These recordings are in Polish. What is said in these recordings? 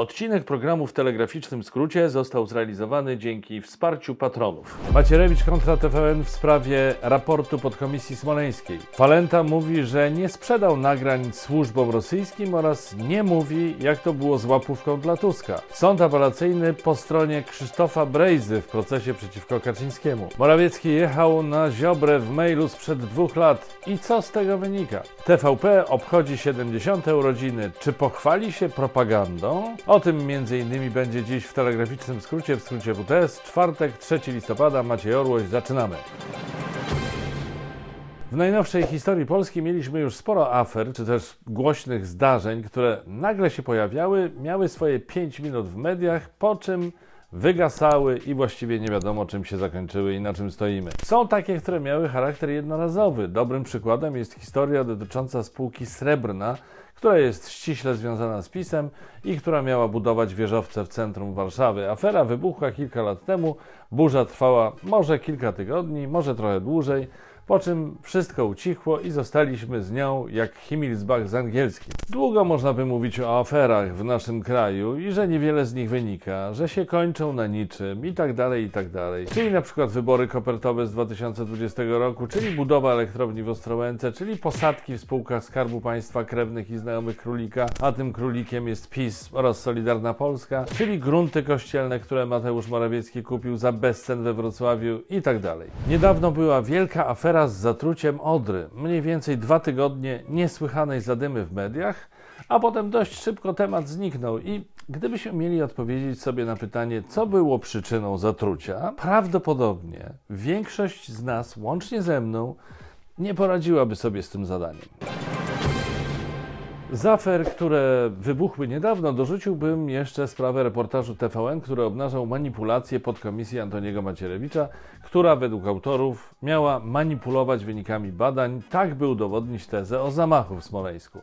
Odcinek programu w telegraficznym skrócie został zrealizowany dzięki wsparciu patronów. Macierewicz kontra TVN w sprawie raportu podkomisji smoleńskiej. Falenta mówi, że nie sprzedał nagrań służbom rosyjskim oraz nie mówi, jak to było z łapówką dla Tuska. Sąd apelacyjny po stronie Krzysztofa Brejzy w procesie przeciwko Kaczyńskiemu. Morawiecki jechał na Ziobrę w mailu sprzed dwóch lat. I co z tego wynika? TVP obchodzi 70. urodziny. Czy pochwali się propagandą? O tym m.in. będzie dziś w telegraficznym skrócie, w skrócie WTS. Czwartek, 3 listopada. Maciej Orłoś, zaczynamy. W najnowszej historii Polski mieliśmy już sporo afer, czy też głośnych zdarzeń, które nagle się pojawiały, miały swoje 5 minut w mediach, po czym wygasały i właściwie nie wiadomo czym się zakończyły i na czym stoimy. Są takie, które miały charakter jednorazowy. Dobrym przykładem jest historia dotycząca spółki Srebrna, która jest ściśle związana z PiSem i która miała budować wieżowce w centrum Warszawy. Afera wybuchła kilka lat temu, burza trwała może kilka tygodni, może trochę dłużej, po czym wszystko ucichło i zostaliśmy z nią jak Himmelsbach z angielskim. Długo można by mówić o aferach w naszym kraju i że niewiele z nich wynika, że się kończą na niczym i tak dalej, i tak dalej. Czyli na przykład wybory kopertowe z 2020 roku, czyli budowa elektrowni w Ostrołęce, czyli posadki w spółkach Skarbu Państwa krewnych i znajomych królika, a tym królikiem jest PiS oraz Solidarna Polska, czyli grunty kościelne, które Mateusz Morawiecki kupił za bezcen we Wrocławiu i tak dalej. Niedawno była wielka afera z zatruciem Odry. Mniej więcej dwa tygodnie niesłychanej zadymy w mediach, a potem dość szybko temat zniknął i gdybyśmy mieli odpowiedzieć sobie na pytanie, co było przyczyną zatrucia, prawdopodobnie większość z nas, łącznie ze mną, nie poradziłaby sobie z tym zadaniem. Z afer, które wybuchły niedawno, dorzuciłbym jeszcze sprawę reportażu TVN, który obnażał manipulację podkomisji Antoniego Macierewicza, która według autorów miała manipulować wynikami badań, tak by udowodnić tezę o zamachu w Smoleńsku.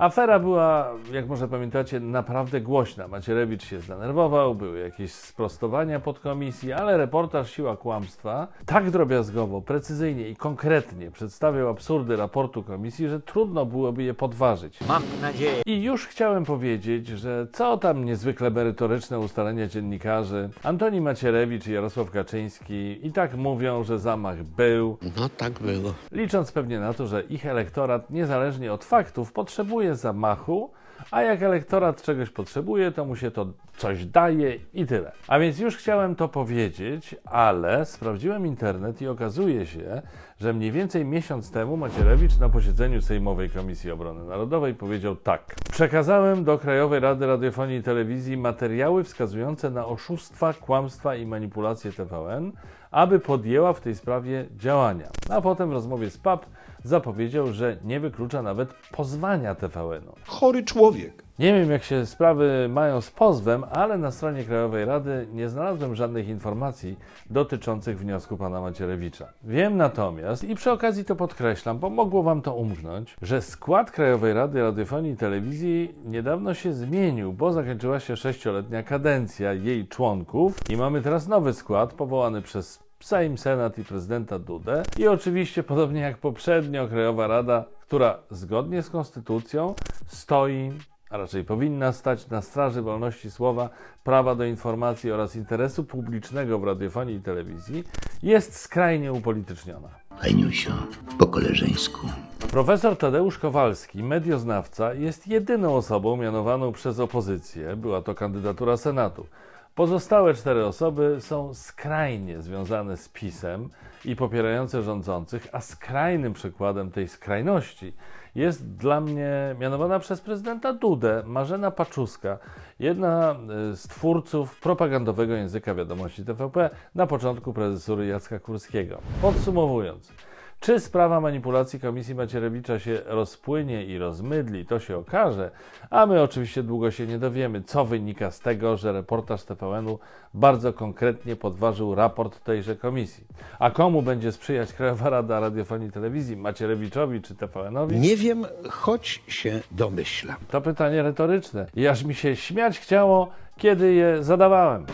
Afera była, jak może pamiętacie, naprawdę głośna. Macierewicz się zdenerwował, były jakieś sprostowania podkomisji, ale reportaż Siła Kłamstwa tak drobiazgowo, precyzyjnie i konkretnie przedstawiał absurdy raportu komisji, że trudno byłoby je podważyć. Mam nadzieję, I już chciałem powiedzieć, że co tam niezwykle merytoryczne ustalenia dziennikarzy. Antoni Macierewicz i Jarosław Kaczyński i tak mówią, że zamach był, no tak było. licząc pewnie na to, że ich elektorat, niezależnie od faktów, potrzebuje zamachu, a jak elektorat czegoś potrzebuje, to mu się to coś daje i tyle. A więc już chciałem to powiedzieć, ale sprawdziłem internet i okazuje się, że mniej więcej miesiąc temu Macierewicz na posiedzeniu Sejmowej Komisji Obrony Narodowej powiedział tak. Przekazałem do Krajowej Rady Radiofonii i Telewizji materiały wskazujące na oszustwa, kłamstwa i manipulacje TVN, aby podjęła w tej sprawie działania. A potem w rozmowie z PAP zapowiedział, że nie wyklucza nawet pozwania TVN-u. chory człowiek. Nie wiem, jak się sprawy mają z pozwem, ale na stronie Krajowej Rady nie znalazłem żadnych informacji dotyczących wniosku pana Macierewicza. Wiem natomiast, i przy okazji to podkreślam, bo mogło wam to umknąć, że skład Krajowej Rady Radiofonii i Telewizji niedawno się zmienił, bo zakończyła się sześcioletnia kadencja jej członków i mamy teraz nowy skład powołany przez Sejm, Senat i prezydenta Dudę. I oczywiście, podobnie jak poprzednio, Krajowa Rada, która zgodnie z konstytucją stoi, a raczej powinna stać na straży wolności słowa, prawa do informacji oraz interesu publicznego w radiofonii i telewizji, jest skrajnie upolityczniona. Heniusio, po koleżeńsku. Profesor Tadeusz Kowalski, medioznawca, jest jedyną osobą mianowaną przez opozycję. Była to kandydatura Senatu. Pozostałe cztery osoby są skrajnie związane z PiSem i popierające rządzących, a skrajnym przykładem tej skrajności jest dla mnie mianowana przez prezydenta Dudę Marzena Paczuska, jedna y, z twórców propagandowego języka wiadomości TVP na początku prezesury Jacka Kurskiego. Podsumowując, czy sprawa manipulacji komisji Macierewicza się rozpłynie i rozmydli, to się okaże, a my oczywiście długo się nie dowiemy, co wynika z tego, że reportaż TVN-u bardzo konkretnie podważył raport tejże komisji. A komu będzie sprzyjać Krajowa Rada Radiofonii i Telewizji, Macierewiczowi czy TVN-owi? Nie wiem, choć się domyślam. To pytanie retoryczne i aż mi się śmiać chciało, kiedy je zadawałem.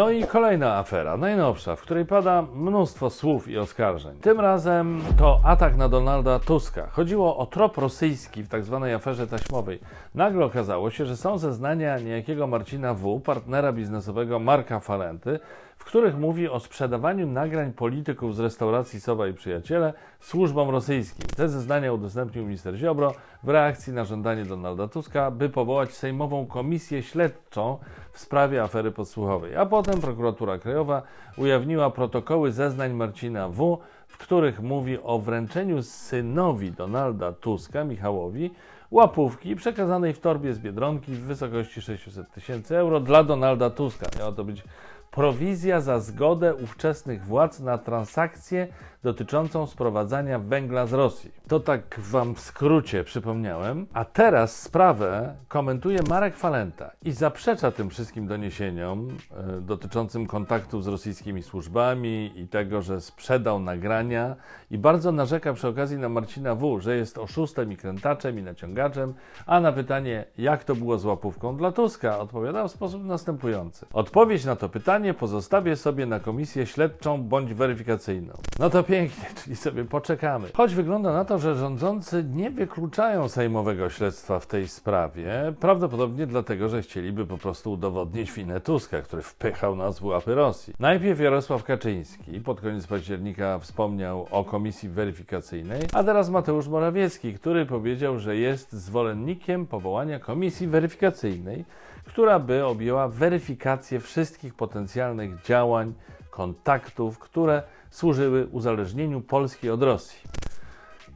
No i kolejna afera, najnowsza, w której pada mnóstwo słów i oskarżeń. Tym razem to atak na Donalda Tuska. Chodziło o trop rosyjski w tzw. aferze taśmowej. Nagle okazało się, że są zeznania niejakiego Marcina W., partnera biznesowego Marka Falenty, w których mówi o sprzedawaniu nagrań polityków z restauracji Sowa i Przyjaciele służbom rosyjskim. Te zeznania udostępnił minister Ziobro w reakcji na żądanie Donalda Tuska, by powołać Sejmową Komisję Śledczą w sprawie afery podsłuchowej. A potem prokuratura krajowa ujawniła protokoły zeznań Marcina W., w których mówi o wręczeniu synowi Donalda Tuska, Michałowi, łapówki przekazanej w torbie z Biedronki w wysokości 600 tysięcy euro dla Donalda Tuska. Miała to być prowizja za zgodę ówczesnych władz na transakcję dotyczącą sprowadzania węgla z Rosji. To tak wam w skrócie przypomniałem. A teraz sprawę komentuje Marek Falenta i zaprzecza tym wszystkim doniesieniom e, dotyczącym kontaktów z rosyjskimi służbami i tego, że sprzedał nagrania i bardzo narzeka przy okazji na Marcina W., że jest oszustem i krętaczem i naciągaczem, a na pytanie, jak to było z łapówką dla Tuska, odpowiadał w sposób następujący. Odpowiedź na to pytanie pozostawię sobie na komisję śledczą bądź weryfikacyjną. No to pięknie, czyli sobie poczekamy. Choć wygląda na to, że rządzący nie wykluczają sejmowego śledztwa w tej sprawie, prawdopodobnie dlatego, że chcieliby po prostu udowodnić winę Tuska, który wpychał nas w łapy Rosji. Najpierw Jarosław Kaczyński pod koniec października wspomniał o komisji weryfikacyjnej, a teraz Mateusz Morawiecki, który powiedział, że jest zwolennikiem powołania komisji weryfikacyjnej, która by objęła weryfikację wszystkich potencjalnych działań, kontaktów, które służyły uzależnieniu Polski od Rosji.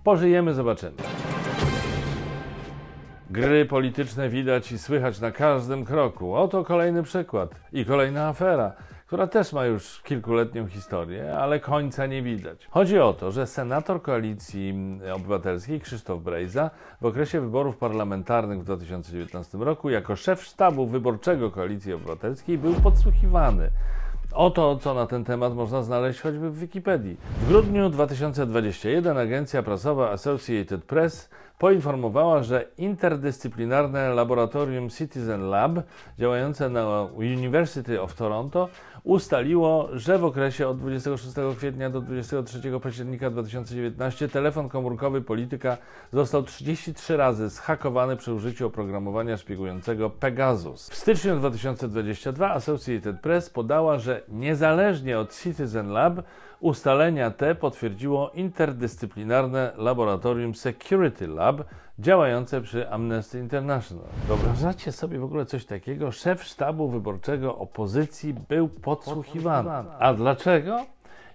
Pożyjemy, zobaczymy. Gry polityczne widać i słychać na każdym kroku. Oto kolejny przykład i kolejna afera, która też ma już kilkuletnią historię, ale końca nie widać. Chodzi o to, że senator Koalicji Obywatelskiej Krzysztof Brejza w okresie wyborów parlamentarnych w 2019 roku jako szef sztabu wyborczego Koalicji Obywatelskiej był podsłuchiwany. Oto, co na ten temat można znaleźć choćby w Wikipedii. W grudniu 2021 agencja prasowa Associated Press poinformowała, że interdyscyplinarne laboratorium Citizen Lab działające na University of Toronto ustaliło, że w okresie od 26 kwietnia do 23 października 2019 telefon komórkowy polityka został 33 razy zhakowany przy użyciu oprogramowania szpiegującego Pegasus. W styczniu 2022 Associated Press podała, że niezależnie od Citizen Lab ustalenia te potwierdziło interdyscyplinarne laboratorium Security Lab działające przy Amnesty International. Wyobrażacie sobie w ogóle coś takiego? Szef sztabu wyborczego opozycji był podsłuchiwany. A dlaczego?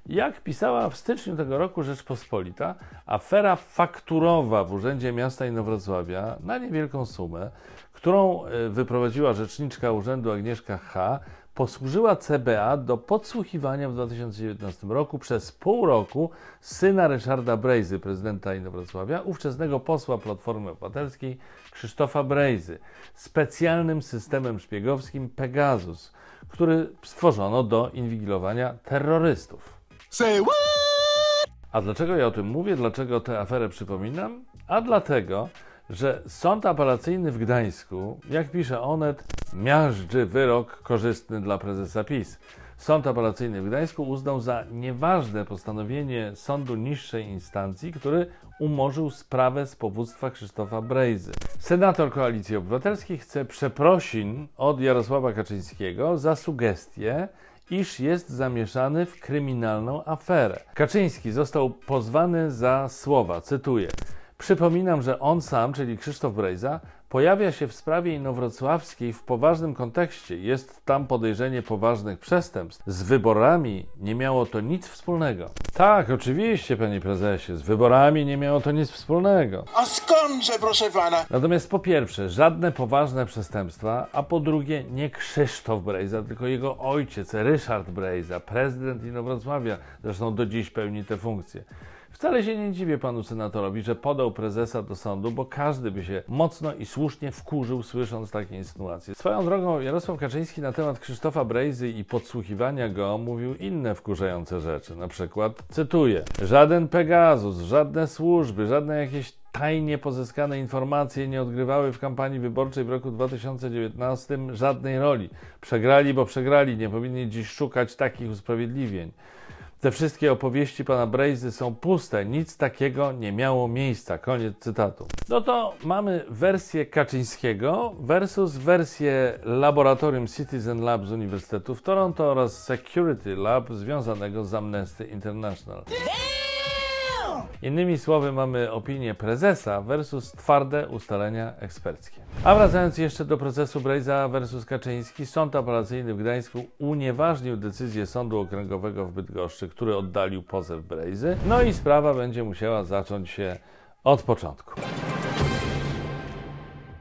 Jak pisała w styczniu tego roku Rzeczpospolita, afera fakturowa w Urzędzie Miasta Inowrocławia na niewielką sumę, którą e, wyprowadziła rzeczniczka urzędu Agnieszka H., posłużyła CBA do podsłuchiwania w 2019 roku przez pół roku syna Ryszarda Brejzy, prezydenta Inowrocławia, ówczesnego posła Platformy Obywatelskiej Krzysztofa Brejzy, specjalnym systemem szpiegowskim Pegasus, który stworzono do inwigilowania terrorystów. A dlaczego ja o tym mówię? Dlaczego tę aferę przypominam? A dlatego, że Sąd Apelacyjny w Gdańsku, jak pisze Onet, miażdży wyrok korzystny dla prezesa PiS. Sąd Apelacyjny w Gdańsku uznał za nieważne postanowienie sądu niższej instancji, który umorzył sprawę z powództwa Krzysztofa Brejzy. Senator Koalicji Obywatelskiej chce przeprosin od Jarosława Kaczyńskiego za sugestie, iż jest zamieszany w kryminalną aferę. Kaczyński został pozwany za słowa, cytuję. Przypominam, że on sam, czyli Krzysztof Brejza, pojawia się w sprawie inowrocławskiej w poważnym kontekście. Jest tam podejrzenie poważnych przestępstw. Z wyborami nie miało to nic wspólnego. Tak, oczywiście, panie prezesie, z wyborami nie miało to nic wspólnego. A skądże, proszę pana? Natomiast po pierwsze, żadne poważne przestępstwa, a po drugie, nie Krzysztof Brejza, tylko jego ojciec, Ryszard Brejza, prezydent Inowrocławia, zresztą do dziś pełni tę funkcję. Wcale się nie dziwię panu senatorowi, że podał prezesa do sądu, bo każdy by się mocno i słusznie wkurzył, słysząc takie insynuacje. Swoją drogą, Jarosław Kaczyński na temat Krzysztofa Brejzy i podsłuchiwania go mówił inne wkurzające rzeczy. Na przykład, cytuję, żaden Pegasus, żadne służby, żadne jakieś tajnie pozyskane informacje nie odgrywały w kampanii wyborczej w roku 2019 żadnej roli. Przegrali, bo przegrali, nie powinni dziś szukać takich usprawiedliwień. Te wszystkie opowieści pana Brejzy są puste, nic takiego nie miało miejsca. Koniec cytatu. No to mamy wersję Kaczyńskiego versus wersję laboratorium Citizen Lab z Uniwersytetu w Toronto oraz Security Lab związanego z Amnesty International. Innymi słowy, mamy opinię prezesa versus twarde ustalenia eksperckie. A wracając jeszcze do procesu Brejza versus Kaczyński, Sąd Apelacyjny w Gdańsku unieważnił decyzję Sądu Okręgowego w Bydgoszczy, który oddalił pozew Brejzy. No i sprawa będzie musiała zacząć się od początku.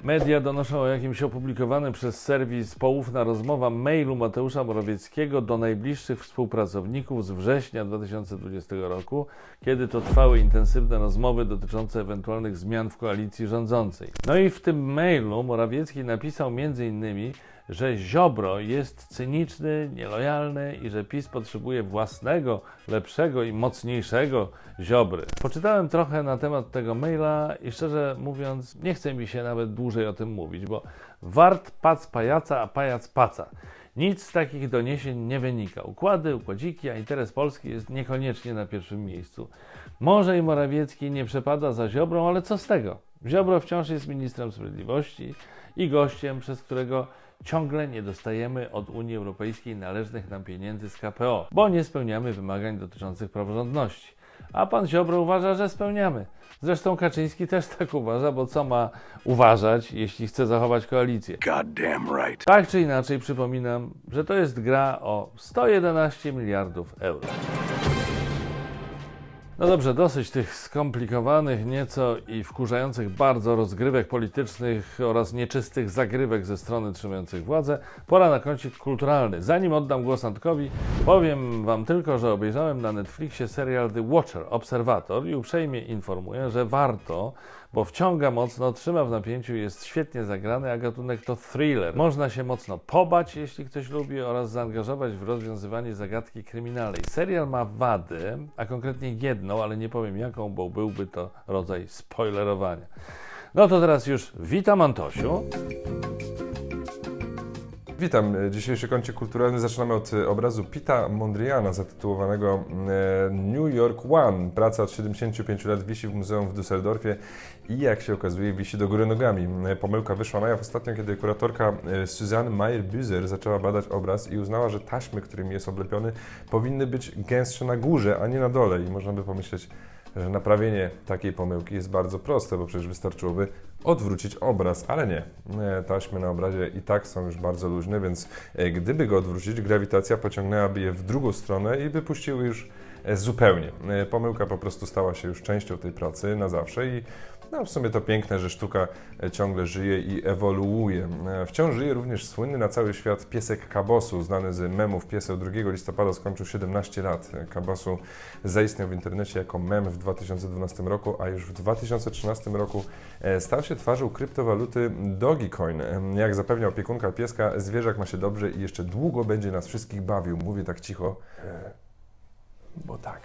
Media donoszą o jakimś opublikowanym przez serwis poufna rozmowa mailu Mateusza Morawieckiego do najbliższych współpracowników z września 2020 roku, kiedy to trwały intensywne rozmowy dotyczące ewentualnych zmian w koalicji rządzącej. No i w tym mailu Morawiecki napisał między innymi, że Ziobro jest cyniczny, nielojalny i że PiS potrzebuje własnego, lepszego i mocniejszego Ziobry. Poczytałem trochę na temat tego maila i szczerze mówiąc, nie chce mi się nawet dłużej o tym mówić, bo wart pac pajaca, a pajac paca. Nic z takich doniesień nie wynika. Układy, układziki, a interes Polski jest niekoniecznie na pierwszym miejscu. Może i Morawiecki nie przepada za Ziobrą, ale co z tego? Ziobro wciąż jest ministrem sprawiedliwości i gościem, przez którego ciągle nie dostajemy od Unii Europejskiej należnych nam pieniędzy z KPO, bo nie spełniamy wymagań dotyczących praworządności. A pan Ziobro uważa, że spełniamy. Zresztą Kaczyński też tak uważa, bo co ma uważać, jeśli chce zachować koalicję? Goddamn right. Tak czy inaczej przypominam, że to jest gra o 111 miliardów euro. No dobrze, dosyć tych skomplikowanych nieco i wkurzających bardzo rozgrywek politycznych oraz nieczystych zagrywek ze strony trzymających władzę. Pora na kącik kulturalny. Zanim oddam głos Antkowi, powiem Wam tylko, że obejrzałem na Netflixie serial The Watcher, Obserwator i uprzejmie informuję, że warto, bo wciąga mocno, trzyma w napięciu, jest świetnie zagrany, a gatunek to thriller. Można się mocno pobać, jeśli ktoś lubi, oraz zaangażować w rozwiązywanie zagadki kryminalnej. Serial ma wady, a konkretnie jedną, ale nie powiem jaką, bo byłby to rodzaj spoilerowania. No to teraz już witam Antosiu. Witam. Dzisiejszy kącik kulturalny zaczynamy od obrazu Pita Mondriana zatytułowanego e, New York One. Praca od 75 lat wisi w muzeum w Düsseldorfie i jak się okazuje wisi do góry nogami. E, Pomyłka wyszła na jaw ostatnio, kiedy kuratorka e, Suzanne Meyer-Büzer zaczęła badać obraz i uznała, że taśmy, którymi jest oblepiony powinny być gęstsze na górze, a nie na dole i można by pomyśleć, że naprawienie takiej pomyłki jest bardzo proste, bo przecież wystarczyłoby odwrócić obraz, ale nie. E, Taśmy na obrazie i tak są już bardzo luźne, więc e, gdyby go odwrócić, grawitacja pociągnęłaby je w drugą stronę i wypuściły już e, zupełnie. Pomyłka po prostu stała się już częścią tej pracy na zawsze i no, w sumie to piękne, że sztuka e, ciągle żyje i ewoluuje. E, Wciąż żyje również słynny na cały świat piesek Kabosu, znany z memów. Pieseł 2 listopada skończył 17 lat. E, Kabosu zaistniał w internecie jako mem w 2012 roku, a już w 2013 roku stał się twarzą kryptowaluty Dogecoin. Jak zapewnia opiekunka pieska, zwierzak ma się dobrze i jeszcze długo będzie nas wszystkich bawił. Mówię tak cicho, bo tak.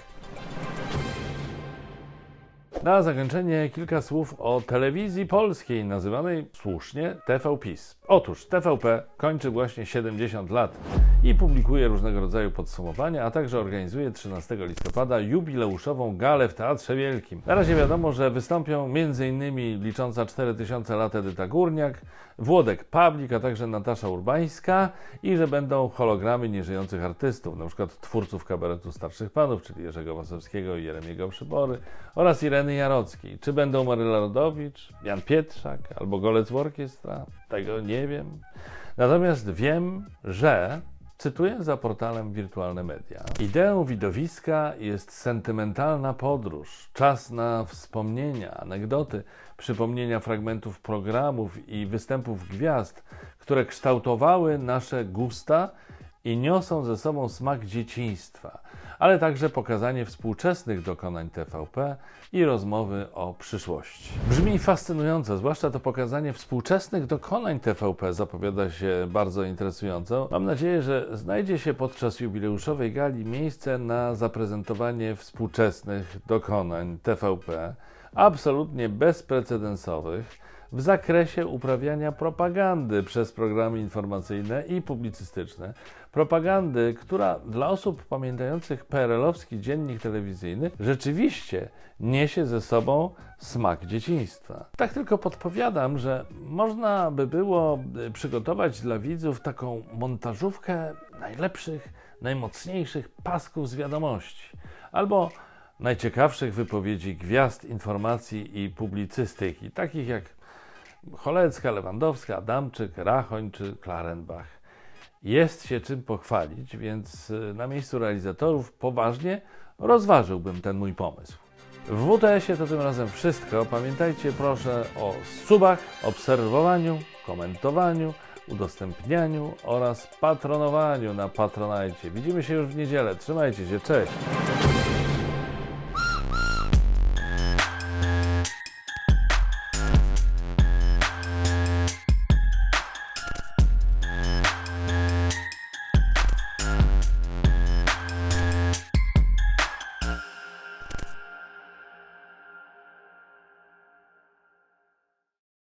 Na zakończenie kilka słów o telewizji polskiej, nazywanej słusznie TV PiS. Otóż TVP kończy właśnie 70 lat i publikuje różnego rodzaju podsumowania, a także organizuje 13 listopada jubileuszową galę w Teatrze Wielkim. Na razie wiadomo, że wystąpią m.in. licząca 4000 lat Edyta Górniak, Włodek Pawlik, a także Natasza Urbańska i że będą hologramy nieżyjących artystów, np. twórców kabaretu Starszych Panów, czyli Jerzego Wasowskiego i Jeremiego Przybory oraz Ireny Jarockiej. Czy będą Maryla Rodowicz, Jan Pietrzak albo Golec Orkiestra? Tego nie wiem. Natomiast wiem, że Cytuję za portalem Wirtualne Media. Ideą widowiska jest sentymentalna podróż, czas na wspomnienia, anegdoty, przypomnienia fragmentów programów i występów gwiazd, które kształtowały nasze gusta i niosą ze sobą smak dzieciństwa, ale także pokazanie współczesnych dokonań TVP i rozmowy o przyszłości. Brzmi fascynująco, zwłaszcza to pokazanie współczesnych dokonań TVP zapowiada się bardzo interesująco. Mam nadzieję, że znajdzie się podczas jubileuszowej gali miejsce na zaprezentowanie współczesnych dokonań TVP absolutnie bezprecedensowych w zakresie uprawiania propagandy przez programy informacyjne i publicystyczne. Propagandy, która dla osób pamiętających PRL-owski dziennik telewizyjny rzeczywiście niesie ze sobą smak dzieciństwa. Tak tylko podpowiadam, że można by było y, przygotować dla widzów taką montażówkę najlepszych, najmocniejszych pasków z wiadomości albo najciekawszych wypowiedzi gwiazd informacji i publicystyki, takich jak Cholecka, Lewandowska, Adamczyk, Rachoń czy Klarenbach. Jest się czym pochwalić, więc y, na miejscu realizatorów poważnie rozważyłbym ten mój pomysł. W WTS-ie to tym razem wszystko. Pamiętajcie proszę o subach, obserwowaniu, komentowaniu, udostępnianiu oraz patronowaniu na Patronajcie. Widzimy się już w niedzielę. Trzymajcie się, cześć!